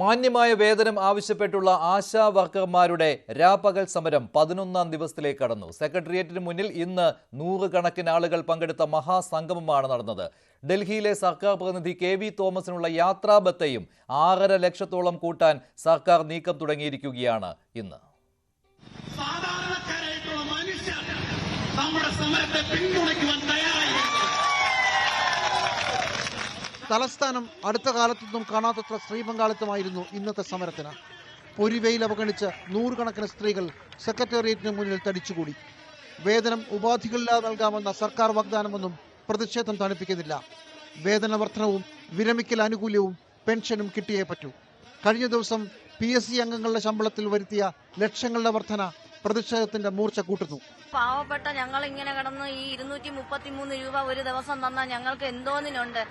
മാന്യമായ വേതനം ആവശ്യപ്പെട്ടുള്ള ആശാ വർക്കർമാരുടെ രാപ്പകൽ സമരം പതിനൊന്നാം ദിവസത്തിലേക്ക് കടന്നു. സെക്രട്ടേറിയറ്റിന് മുന്നിൽ ഇന്ന് നൂറുകണക്കിന് ആളുകൾ പങ്കെടുത്ത മഹാസംഗമമാണ് നടന്നത്. ഡൽഹിയിലെ സർക്കാർ പ്രതിനിധി കെ വി തോമസിനുള്ള യാത്രാബത്തയും ആറര ലക്ഷത്തോളം കൂട്ടാൻ സർക്കാർ നീക്കം തുടങ്ങിയിരിക്കുകയാണ് ഇന്ന്. നമ്മുടെ സമരത്തെ പിന്തുണയ്ക്കുവാൻ തയ്യാറായിരിക്കും തലസ്ഥാനം അടുത്ത കാലത്തൊന്നും കാണാത്തത്ര സ്ത്രീ പങ്കാളിത്തമായിരുന്നു ഇന്നത്തെ സമരത്തിന്. പൊരിവെയിൽ അവഗണിച്ച് നൂറുകണക്കിന് സ്ത്രീകൾ സെക്രട്ടേറിയറ്റിന് മുന്നിൽ തടിച്ചുകൂടി. വേതനം ഉപാധികളില്ലാതെ നൽകാമെന്ന സർക്കാർ വാഗ്ദാനമൊന്നും പ്രതിഷേധം തണുപ്പിക്കുന്നില്ല. വേതന വർധനവും വിരമിക്കൽ ആനുകൂല്യവും പെൻഷനും കിട്ടിയേ പറ്റൂ. കഴിഞ്ഞ ദിവസം പി എസ് സി അംഗങ്ങളുടെ ശമ്പളത്തിൽ വരുത്തിയ ലക്ഷങ്ങളുടെ വർധന പ്രതിഷേധത്തിന്റെ മൂർച്ച കൂട്ടുന്നു. പാവപ്പെട്ട ഞങ്ങൾ ഇങ്ങനെ കിടന്ന് ഈ ഇരുന്നൂറ്റി മുപ്പത്തി മൂന്ന് രൂപ ഒരു ദിവസം തന്നാൽ ഞങ്ങൾക്ക് എന്തോന്നിനുണ്ട്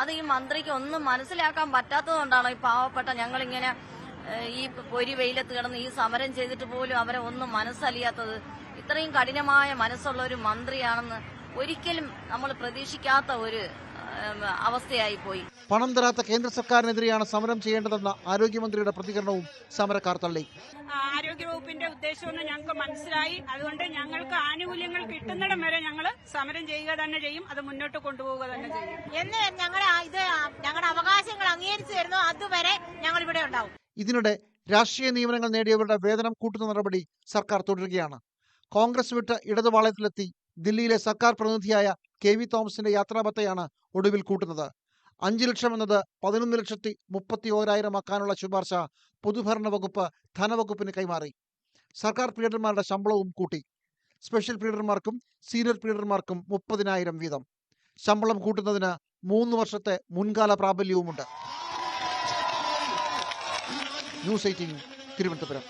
അത് ഈ മന്ത്രിക്ക് ഒന്നും മനസ്സിലാക്കാൻ പറ്റാത്തതുകൊണ്ടാണോ ഈ പാവപ്പെട്ട ഞങ്ങൾ ഇങ്ങനെ ഈ പൊരി വെയിലത്ത് കിടന്ന് ഈ സമരം ചെയ്തിട്ട് പോലും അവരെ ഒന്നും മനസ്സലിയാത്തത്. ഇത്രയും കഠിനമായ മനസ്സുള്ള ഒരു മന്ത്രിയാണെന്ന് ഒരിക്കലും നമ്മൾ പ്രതീക്ഷിക്കാത്ത ഒരു ഏം, അവസ്ഥയായി പോയി. പണം തരാത്ത കേന്ദ്ര സർക്കാരിനെതിരെയാണ് സമരം ചെയ്യേണ്ടതെന്ന ആരോഗ്യമന്ത്രിയുടെ പ്രതികരണവും സമരക്കാർ തള്ളി. ആരോഗ്യവകുപ്പിന്റെ ഉദ്ദേശമൊന്നും ഞങ്ങൾക്ക് മനസ്സിലായി. അതുകൊണ്ട് ഞങ്ങൾക്ക് ആനുകൂല്യങ്ങൾ കിട്ടുന്നിടം വരെ ഞങ്ങൾ സമരം ചെയ്യുക തന്നെ ചെയ്യും. അത് മുന്നോട്ട് കൊണ്ടുപോവുക തന്നെ ചെയ്യും. എന്ന് ഞങ്ങളുടെ ഇത് ഞങ്ങളുടെ അവകാശങ്ങൾ അംഗീകരിച്ചു തരുന്നു. അതുവരെ ഞങ്ങൾ ഇവിടെ ഉണ്ടാവും. ഇതിനിടെ രാഷ്ട്രീയ നിയമനങ്ങൾ നേടിയവരുടെ വേതനം കൂട്ടുന്ന നടപടി സർക്കാർ തുടരുകയാണ്. കോൺഗ്രസ് വിട്ട് ഇടതുപാളയത്തിലെത്തി ദില്ലിയിലെ സർക്കാർ പ്രതിനിധിയായ കെ വി തോമസിന്റെ യാത്രാബത്തയാണ് ഒടുവിൽ കൂട്ടുന്നത്. അഞ്ചു ലക്ഷം എന്നത് പതിനൊന്ന് ലക്ഷത്തി മുപ്പത്തി ഓരായിരം ആക്കാനുള്ള ശുപാർശ പൊതുഭരണ വകുപ്പ് ധനവകുപ്പിന് കൈമാറി. സർക്കാർ പീഡർമാരുടെ ശമ്പളവും കൂട്ടി. സ്പെഷ്യൽ പീഡർമാർക്കും സീനിയർ പീഡർമാർക്കും മുപ്പതിനായിരം വീതം. ശമ്പളം കൂട്ടുന്നതിന് മൂന്ന് വർഷത്തെ മുൻകാല പ്രാബല്യവുമുണ്ട്. News eighteen Thiruvananthapuram.